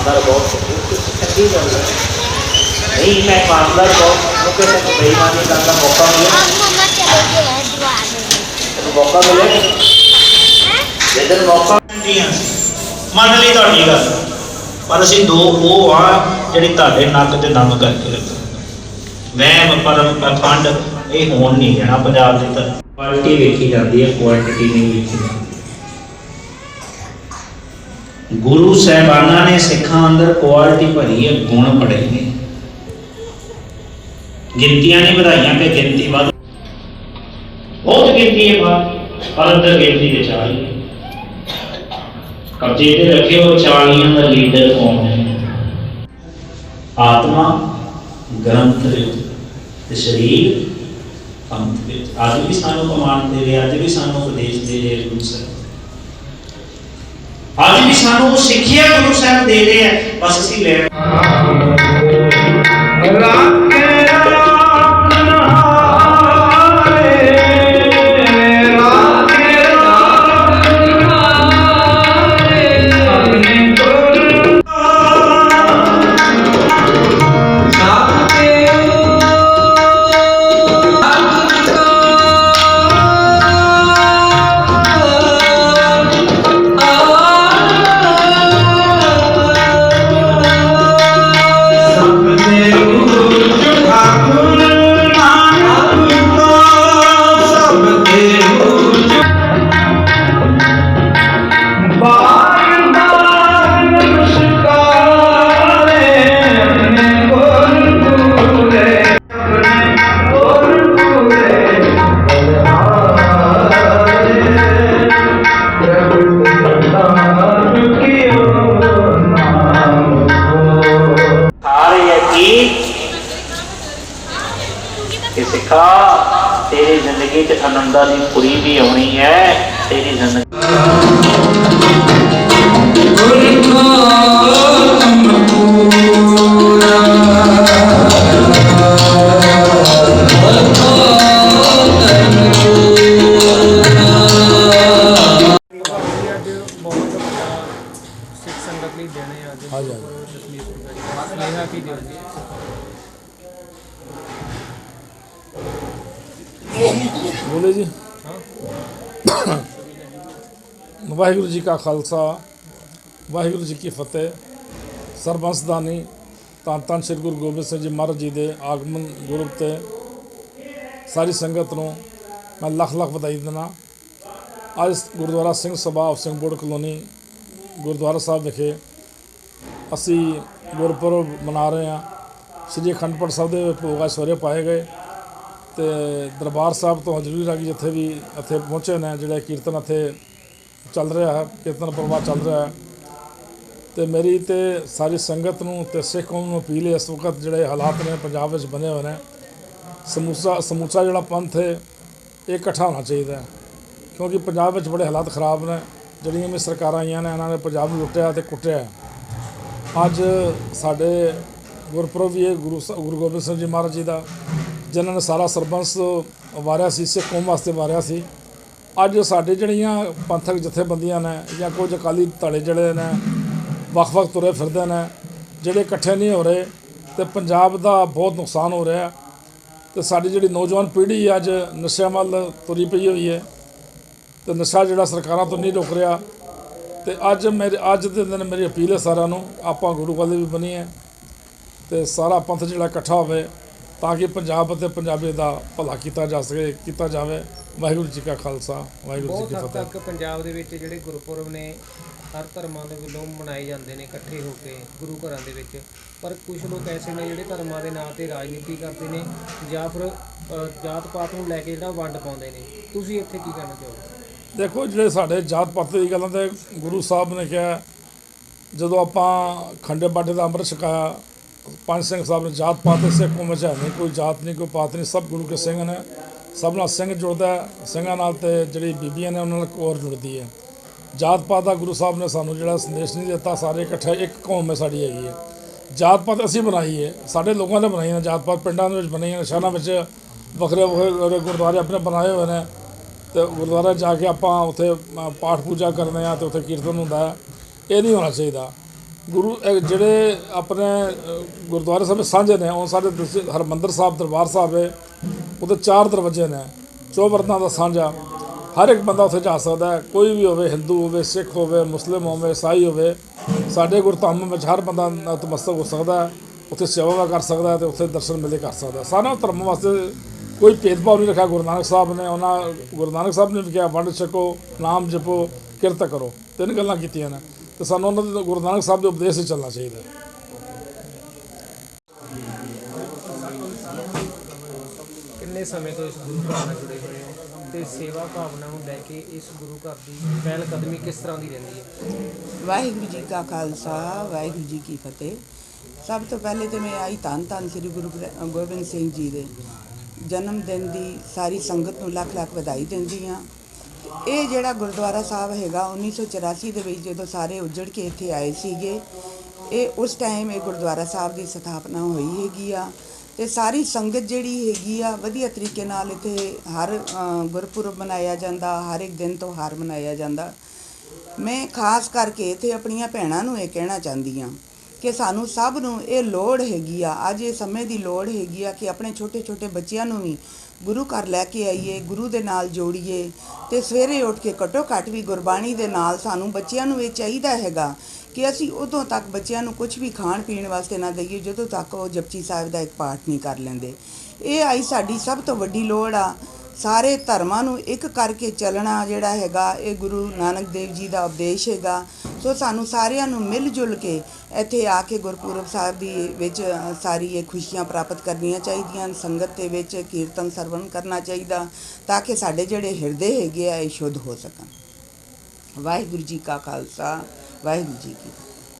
ਇਮਾਨਦਾਰ ਬਹੁਤ ਇਹ ਤਾਂ ਚੰਗੀ ਗੱਲ ਹੈ ਨਹੀਂ ਮੈਂ ਇਮਾਨਦਾਰ ਬਹੁਤ ਨੂੰ ਕਿ ਤੈਨੂੰ ਬੇਈਮਾਨੀ ਕਰਨ ਦਾ ਮੌਕਾ ਮਿਲਿਆ अब मम्मा चले गए हैं दुआ में ਤੈਨੂੰ ਮੌਕਾ ਮਿਲਿਆ ਜੇ ਤੈਨੂੰ ਮੌਕਾ ਹੁੰਦੀਆਂ ਮੰਨ ਲਈ ਤੁਹਾਡੀ ਗੱਲ ਪਰ ਅਸੀਂ ਦੋ ਉਹ ਆ ਜਿਹੜੀ ਤੁਹਾਡੇ ਨੱਕ ਤੇ ਦਮ ਕਰਕੇ ਰੱਖੋ ਵਹਿਮ ਪਰਮ ਪਖੰਡ ਇਹ ਹੋਣ ਨਹੀਂ ਜਾਣਾ ਪੰਜਾਬ ਦੇ ਤਾਂ ਕੁਆਲਿਟੀ ਵੇਖੀ ਜਾਂਦੀ ਹੈ ਕੁਆਂਟੀਟੀ ਨਹੀਂ ਵੇਖੀ ਜਾਂਦੀ ਗੁਰੂ ਸਾਹਿਬਾਨਾਂ ਨੇ ਸਿੱਖਾਂ ਅੰਦਰ ਕੁਆਲਿਟੀ ਭਰੀ ਹੈ ਗੁਣ ਪੜੇ ਨੇ। ਗਿਣਤੀਆਂ ਨਹੀਂ ਵਧਾਈਆਂ ਕਿ ਗਿਣਤੀ ਵੱਧ। ਬਹੁਤ ਗਿਣਤੀ ਹੈ ਬਾਤ ਪਰ ਅੰਦਰ ਗਿਣਤੀ ਵਿੱਚ ਆ ਕਬਜ਼ੇ ਤੇ ਰੱਖੇ ਉਹ 40 ਦਾ ਲੀਡਰ ਕੌਣ ਹੈ? ਆਤਮਾ, ਗ੍ਰੰਥ ਵਿੱਚ ਤੇ ਸਰੀਰ, ਪੰਥ ਵਿੱਚ। ਅੱਜ ਵੀ ਸਾਨੂੰ ਕਮਾਨ ਦੇ ਰਿਹਾ, ਅੱਜ ਵੀ ਸਾਨੂੰ ਉਪਦੇਸ਼ ਦੇ ਰਿਹਾ ਗੁਰੂ ਸਾਹਿਬ। ਅੱਜ ਵੀ ਸਾਨੂੰ ਉਹ ਸਿੱਖਿਆ ਗੁਰੂ ਸਾਹਿਬ ਦੇ ਰਹੇ ਆ ਬਸ ਅਸੀਂ ਲੈ ਸਿੱਖਾ ਤੇਰੀ ਜ਼ਿੰਦਗੀ 'ਚ ਆਨੰਦਾਂ ਦੀ ਪੂਰੀ ਵੀ ਆਉਣੀ ਹੈ ਤੇਰੀ ਜ਼ਿੰਦਗੀ ਬੋਲੇ ਜੀ। ਵਾਹਿਗੁਰੂ ਜੀ ਕਾ ਖਾਲਸਾ, ਵਾਹਿਗੁਰੂ ਜੀ ਕੀ ਫਤਿਹ। ਸਰਬੰਸਦਾਨੀ ਤਾਂ ਤਾਂ ਸ੍ਰੀ ਗੁਰੂ ਗੋਬਿੰਦ ਸਿੰਘ ਜੀ ਮਹਾਰਾਜ ਜੀ ਦੇ ਆਗਮਨ ਗੁਰਬ ਤੇ ਸਾਰੀ ਸੰਗਤ ਨੂੰ ਮੈਂ ਲੱਖ ਲੱਖ ਵਧਾਈ ਦਿੰਦਾ। ਅੱਜ ਗੁਰਦੁਆਰਾ ਸਿੰਘ ਸਭਾ, ਸਿੰਘ ਬੋੜ ਕਲੋਨੀ, ਗੁਰਦੁਆਰਾ ਸਾਹਿਬ ਵਿਖੇ ਅਸੀਂ ਗੁਰਪੁਰਬ ਮਨਾ ਰਹੇ ਹਾਂ। ਸ੍ਰੀ ਅਖੰਡ ਪਾਠ ਸਾਹਿਬ ਦੇ ਭੋਗ ਅੱਜ ਸਵੇਰੇ ਪਾਏ ਗਏ। ਤੇ ਦਰਬਾਰ ਸਾਹਿਬ ਤੋਂ ਹਜ਼ੂਰੀ ਰਾਗੀ ਜਿੱਥੇ ਵੀ ਇੱਥੇ ਪਹੁੰਚੇ ਨੇ, ਜਿਹੜੇ ਕੀਰਤਨ ਇੱਥੇ ਚੱਲ ਰਿਹਾ ਹੈ, ਕੀਰਤਨ ਪ੍ਰਵਾਹ ਚੱਲ ਰਿਹਾ ਹੈ। ਤੇ ਮੇਰੀ ਤੇ ਸਾਰੀ ਸੰਗਤ ਨੂੰ ਤੇ ਸਿੱਖ ਕੌਮ ਨੂੰ ਅਪੀਲ ਹੈ ਇਸ ਵਕਤ ਜਿਹੜੇ ਹਾਲਾਤ ਨੇ ਪੰਜਾਬ ਵਿੱਚ ਬਣੇ ਹੋਏ ਨੇ, ਸਮੂਸਾ ਸਮੂਸਾ ਜਿਹੜਾ ਪੰਥ ਹੈ, ਇਹ ਇਕੱਠਾ ਹੋਣਾ ਚਾਹੀਦਾ ਹੈ। ਕਿਉਂਕਿ ਪੰਜਾਬ ਵਿੱਚ ਬੜੇ ਹਾਲਾਤ ਖਰਾਬ ਨੇ, ਜਿਹੜੀਆਂ ਵੀ ਸਰਕਾਰਾਂ ਆਈਆਂ ਨੇ, ਇਹਨਾਂ ਨੇ ਪੰਜਾਬ ਨੂੰ ਲੁੱਟਿਆ ਤੇ ਕੁੱਟਿਆ ਅੱਜ ਸਾਡੇ ਗੁਰਪੁਰਬ ਵੀ ਇਹ ਗੁਰੂ ਸ- ਗੁਰੂ ਗੋਬਿੰਦ ਸਿੰਘ ਜੀ ਮਹਾਰਾਜ ਜੀ ਦਾ। ਜਿਨ੍ਹਾਂ ਨੇ ਸਾਰਾ ਸਰਬੰਸ ਵਾਰਿਆ ਸੀ, ਸਿੱਖ ਕੌਮ ਵਾਸਤੇ ਵਾਰਿਆ ਸੀ। ਅੱਜ ਸਾਡੇ ਜਿਹੜੀਆਂ ਪੰਥਕ ਜਥੇਬੰਦੀਆਂ ਨੇ ਜਾਂ ਕੁਝ ਅਕਾਲੀ ਧੜੇ ਜਿਹੜੇ ਨੇ ਵੱਖ-ਵੱਖ ਤੁਰੇ ਫਿਰਦੇ ਨੇ, ਜਿਹੜੇ ਇਕੱਠੇ ਨਹੀਂ ਹੋ ਰਹੇ ਤੇ ਪੰਜਾਬ ਦਾ ਬਹੁਤ ਨੁਕਸਾਨ ਹੋ ਰਿਹਾ। ਤੇ ਸਾਡੀ ਜਿਹੜੀ ਨੌਜਵਾਨ ਪੀੜ੍ਹੀ ਅੱਜ ਨਸ਼ਿਆਂ ਵੱਲ ਤੁਰੀ ਪਈ ਹੋਈ ਹੈ। ਤੇ ਨਸ਼ਾ ਜਿਹੜਾ ਸਰਕਾਰਾਂ ਤੋਂ ਨਹੀਂ ਰੁਕ ਰਿਹਾ। ਤੇ ਅੱਜ ਮੇਰੇ, ਅੱਜ ਦੇ ਦਿਨ ਮੇਰੀ ਅਪੀਲ ਹੈ ਸਾਰਿਆਂ ਨੂੰ, ਆਪਾਂ ਗੁਰੂ ਵਾਲੇ ਵੀ ਬਣੀਏ ਤੇ ਸਾਰਾ ਪੰਥ ਜਿਹੜਾ ਇਕੱਠਾ ਹੋਵੇ ਤਾਂ ਕਿ ਪੰਜਾਬ ਅਤੇ ਪੰਜਾਬੀ ਦਾ ਭਲਾ ਕੀਤਾ ਜਾ ਸਕੇ ਕੀਤਾ ਜਾਵੇ। ਵਾਹਿਗੁਰੂ ਜੀ ਕਾ ਖਾਲਸਾ ਵਾਹਿਗੁਰੂ ਜੀ ਬਹੁਤ ਕੀ ਹੱਦ ਫਤਿਹ। ਤੱਕ ਪੰਜਾਬ ਦੇ ਵਿੱਚ ਜਿਹੜੇ ਗੁਰਪੁਰਬ ਨੇ ਹਰ ਧਰਮਾਂ ਦੇ ਵੱਲੋਂ ਮਨਾਏ ਜਾਂਦੇ ਨੇ ਇਕੱਠੇ ਹੋ ਕੇ ਗੁਰੂ ਘਰਾਂ ਦੇ ਵਿੱਚ। ਪਰ ਕੁਝ ਲੋਕ ਐਸੇ ਨੇ ਜਿਹੜੇ ਧਰਮਾਂ ਦੇ ਨਾਂ ਤੇ ਰਾਜਨੀਤੀ ਕਰਦੇ ਨੇ ਜਾਂ ਫਿਰ ਜਾਤ ਪਾਤ ਨੂੰ ਲੈ ਕੇ ਜਿਹੜਾ ਵੰਡ ਪਾਉਂਦੇ ਨੇ। ਤੁਸੀਂ ਇੱਥੇ ਕੀ ਕਹਿਣਾ ਚਾਹੋਗੇ? ਦੇਖੋ ਜਿਹੜੇ ਸਾਡੇ ਜਾਤ ਪਾਤ ਦੀ ਗੱਲਾਂ ਤੇ ਗੁਰੂ ਸਾਹਿਬ ਨੇ ਕਿਹਾ ਜਦੋਂ ਆਪਾਂ ਖੰਡੇ ਬਾਟੇ ਦਾ ਅੰਮ੍ਰਿਤ ਛਕਾਇਆ ਪੰਜ ਸਿੰਘ ਸਾਹਿਬ ਨੇ ਜਾਤ ਪਾਤ ਇਸੇ ਕੌਮ ਵਿੱਚ ਹੈ ਨਹੀਂ ਕੋਈ ਜਾਤ ਨਹੀਂ ਕੋਈ ਪਾਤ ਨਹੀਂ ਸਭ ਗੁਰੂ ਕੇ ਸਿੰਘ ਨੇ ਸਭ ਨਾਲ ਸਿੰਘ ਜੁੜਦਾ ਸਿੰਘਾਂ ਨਾਲ ਤੇ ਜਿਹੜੀ ਬੀਬੀਆਂ ਨੇ ਉਹਨਾਂ ਨਾਲ ਕੋਰ ਜੁੜਦੀ ਹੈ ਜਾਤ ਪਾਤ ਦਾ ਗੁਰੂ ਸਾਹਿਬ ਨੇ ਸਾਨੂੰ ਜਿਹੜਾ ਸੰਦੇਸ਼ ਨਹੀਂ ਦਿੱਤਾ ਸਾਰੇ ਇਕੱਠੇ ਇੱਕ ਕੌਮ ਹੈ ਸਾਡੀ ਹੈਗੀ ਹੈ ਜਾਤ ਪਾਤ ਅਸੀਂ ਬਣਾਈ ਹੈ ਸਾਡੇ ਲੋਕਾਂ ਨੇ ਬਣਾਈ ਹੈ ਜਾਤ ਪਾਤ ਪਿੰਡਾਂ ਦੇ ਵਿੱਚ ਬਣਾਈਆਂ ਨੇ ਸ਼ਹਿਰਾਂ ਵਿੱਚ ਵੱਖਰੇ ਵੱਖਰੇ ਗੁਰਦੁਆਰੇ ਆਪਣੇ ਬਣਾਏ ਹੋਏ ਨੇ ਤੇ ਗੁਰਦੁਆਰਾ ਜਾ ਕੇ ਆਪਾਂ ਉੱਥੇ ਪਾਠ ਪੂਜਾ ਕਰਦੇ ਆ ਤੇ ਉੱਥੇ ਕੀਰਤਨ ਹੁੰਦਾ ਇਹ ਨਹੀਂ ਹੋਣਾ ਚਾਹੀਦਾ ਗੁਰੂ ਜਿਹੜੇ ਆਪਣੇ ਗੁਰਦੁਆਰੇ ਸਾਹਿਬ ਸਾਂਝੇ ਨੇ, ਉਹ ਸਾਡੇ ਦੂਸਰੇ ਹਰਮੰਦਰ ਸਾਹਿਬ, ਦਰਬਾਰ ਸਾਹਿਬ ਹੈ, ਉਹਦੇ ਚਾਰ ਦਰਵਾਜ਼ੇ ਨੇ ਚੌਵਰਨਾ ਦਾ ਸਾਂਝਾ। ਹਰ ਇੱਕ ਬੰਦਾ ਉੱਥੇ ਜਾ ਸਕਦਾ ਹੈ, ਕੋਈ ਵੀ ਹੋਵੇ, ਹਿੰਦੂ ਹੋਵੇ, ਸਿੱਖ ਹੋਵੇ, ਮੁਸਲਿਮ ਹੋਵੇ, ਈਸਾਈ ਹੋਵੇ, ਸਾਡੇ ਗੁਰਧਾਮ ਵਿੱਚ ਹਰ ਬੰਦਾ ਨਤਮਸਤਕ ਹੋ ਸਕਦਾ ਹੈ, ਉੱਥੇ ਸੇਵਾ ਕਰ ਸਕਦਾ ਹੈ ਤੇ ਉੱਥੇ ਦਰਸ਼ਨ ਮਿਲੇ ਕਰ ਸਕਦਾ ਹੈ। ਸਾਰਿਆਂ ਧਰਮ ਵਾਸਤੇ ਕੋਈ ਭੇਦਭਾਵ ਨਹੀਂ ਰੱਖਿਆ ਗੁਰੂ ਨਾਨਕ ਸਾਹਿਬ ਨੇ, ਉਹਨਾਂ ਗੁਰੂ ਨਾਨਕ ਸਾਹਿਬ ਨੇ ਵੀ ਕਿਹਾ, ਵੰਡ ਛਕੋ, ਨਾਮ ਜਪੋ, ਕਿਰਤ ਕਰੋ। ਤਿੰਨ ਗੱਲਾਂ ਕੀਤੀਆਂ ਨੇ। ਤੇ ਸਾਨੂੰ ਉਹਨਾਂ ਦੇ ਗੁਰੂ ਨਾਨਕ ਸਾਹਿਬ ਦੇ ਉਪਦੇਸ਼ 'ਤੇ ਚੱਲਣਾ ਚਾਹੀਦਾ ਕਿੰਨੇ ਸਮੇਂ ਤੋਂ ਇਸ ਗੁਰੂ ਘਰ ਨਾਲ ਜੁੜੇ ਹੋਏ ਹੋ? ਤੇ ਸੇਵਾ ਭਾਵਨਾ ਨੂੰ ਲੈ ਕੇ ਇਸ ਗੁਰੂ ਘਰ ਦੀ ਪਹਿਲ ਕਦਮੀ ਕਿਸ ਤਰ੍ਹਾਂ ਦੀ ਰਹਿੰਦੀ ਹੈ? ਵਾਹਿਗੁਰੂ ਜੀ ਕਾ ਖਾਲਸਾ ਵਾਹਿਗੁਰੂ ਜੀ ਕੀ ਫਤਿਹ। ਸਭ ਤੋਂ ਪਹਿਲੇ ਤੇ ਮੈਂ ਆਈ ਧੰਨ ਧੰਨ ਸ੍ਰੀ ਗੁਰੂ ਗ੍ਰੰ- ਗੋਬਿੰਦ ਸਿੰਘ ਜੀ ਦੇ। ਜਨਮ ਦਿਨ ਦੀ ਸਾਰੀ ਸੰਗਤ ਨੂੰ ਲੱਖ ਲੱਖ ਵਧਾਈ ਦਿੰਦੀ ਹਾਂ। ਇਹ ਜਿਹੜਾ ਗੁਰਦੁਆਰਾ ਸਾਹਿਬ ਹੈਗਾ 1984 ਦੇ ਵਿੱਚ ਜਦੋਂ ਸਾਰੇ ਉੱਜੜ ਕੇ ਇੱਥੇ ਆਏ ਸੀਗੇ, ਇਹ ਉਸ ਟਾਈਮ ਇਹ ਗੁਰਦੁਆਰਾ ਸਾਹਿਬ ਦੀ ਸਥਾਪਨਾ ਹੋਈ ਹੈਗੀ ਆ। ਤੇ ਸਾਰੀ ਸੰਗਤ ਜਿਹੜੀ ਹੈਗੀ ਆ, ਵਧੀਆ ਤਰੀਕੇ ਨਾਲ ਇੱਥੇ ਹਰ ਗੁਰਪੁਰਬ ਮਨਾਇਆ ਜਾਂਦਾ, ਹਰ ਇੱਕ ਦਿਨ ਤਿਉਹਾਰ ਮਨਾਇਆ ਜਾਂਦਾ। ਮੈਂ ਖਾਸ ਕਰਕੇ ਇੱਥੇ ਆਪਣੀਆਂ ਭੈਣਾਂ ਨੂੰ ਇਹ ਕਹਿਣਾ ਚਾਹੁੰਦੀ ਹਾਂ ਕਿ ਸਾਨੂੰ ਸਭ ਨੂੰ ਇਹ ਲੋੜ ਹੈਗੀ ਆ। ਅੱਜ ਇਹ ਸਮੇਂ ਦੀ ਲੋੜ ਹੈਗੀ ਆ ਕਿ ਆਪਣੇ ਛੋਟੇ ਛੋਟੇ ਬੱਚਿਆਂ ਨੂੰ ਵੀ ਗੁਰੂ ਘਰ ਲੈ ਕੇ ਆਈਏ, ਗੁਰੂ ਦੇ ਨਾਲ ਜੋੜੀਏ ਤੇ ਸਵੇਰੇ ਉੱਠ ਕੇ ਘੱਟੋ ਘੱਟ ਵੀ ਗੁਰਬਾਣੀ ਦੇ ਨਾਲ ਸਾਨੂੰ ਬੱਚਿਆਂ ਨੂੰ ਇਹ ਚਾਹੀਦਾ ਹੈਗਾ ਕਿ ਅਸੀਂ ਉਦੋਂ ਤੱਕ ਬੱਚਿਆਂ ਨੂੰ ਕੁਝ ਵੀ ਖਾਣ ਪੀਣ ਵਾਸਤੇ ਨਾ ਦਈਏ, ਜਦੋਂ ਤੱਕ ਉਹ ਜਪਜੀ ਸਾਹਿਬ ਦਾ ਇੱਕ ਪਾਠ ਨਹੀਂ ਕਰ ਲੈਂਦੇ। ਇਹ ਆਈ ਸਾਡੀ ਸਭ ਤੋਂ ਵੱਡੀ ਲੋੜ ਆ। ਸਾਰੇ ਧਰਮਾਂ ਨੂੰ ਇੱਕ ਕਰਕੇ ਚੱਲਣਾ ਜਿਹੜਾ ਹੈਗਾ, ਇਹ ਗੁਰੂ ਨਾਨਕ ਦੇਵ ਜੀ ਦਾ ਉਪਦੇਸ਼ ਹੈਗਾ ਸੋ ਸਾਨੂੰ ਸਾਰਿਆਂ ਨੂੰ ਮਿਲ ਜੁਲ ਕੇ ਇੱਥੇ ਆ ਕੇ ਗੁਰਪੁਰਬ ਸਾਹਿਬ ਦੀ ਵਿੱਚ ਸਾਰੀ ਇਹ ਖੁਸ਼ੀਆਂ ਪ੍ਰਾਪਤ ਕਰਨੀਆਂ ਚਾਹੀਦੀਆਂ ਹਨ। ਸੰਗਤ ਦੇ ਵਿੱਚ ਕੀਰਤਨ ਸਰਵਣ ਕਰਨਾ ਚਾਹੀਦਾ ਤਾਂ ਕਿ ਸਾਡੇ ਜਿਹੜੇ ਹਿਰਦੇ ਹੈਗੇ ਆ, ਇਹ ਸ਼ੁੱਧ ਹੋ ਸਕਣ ਵਾਹਿਗੁਰੂ ਜੀ ਕਾ ਖਾਲਸਾ, ਵਾਹਿਗੁਰੂ ਜੀ ਕੀ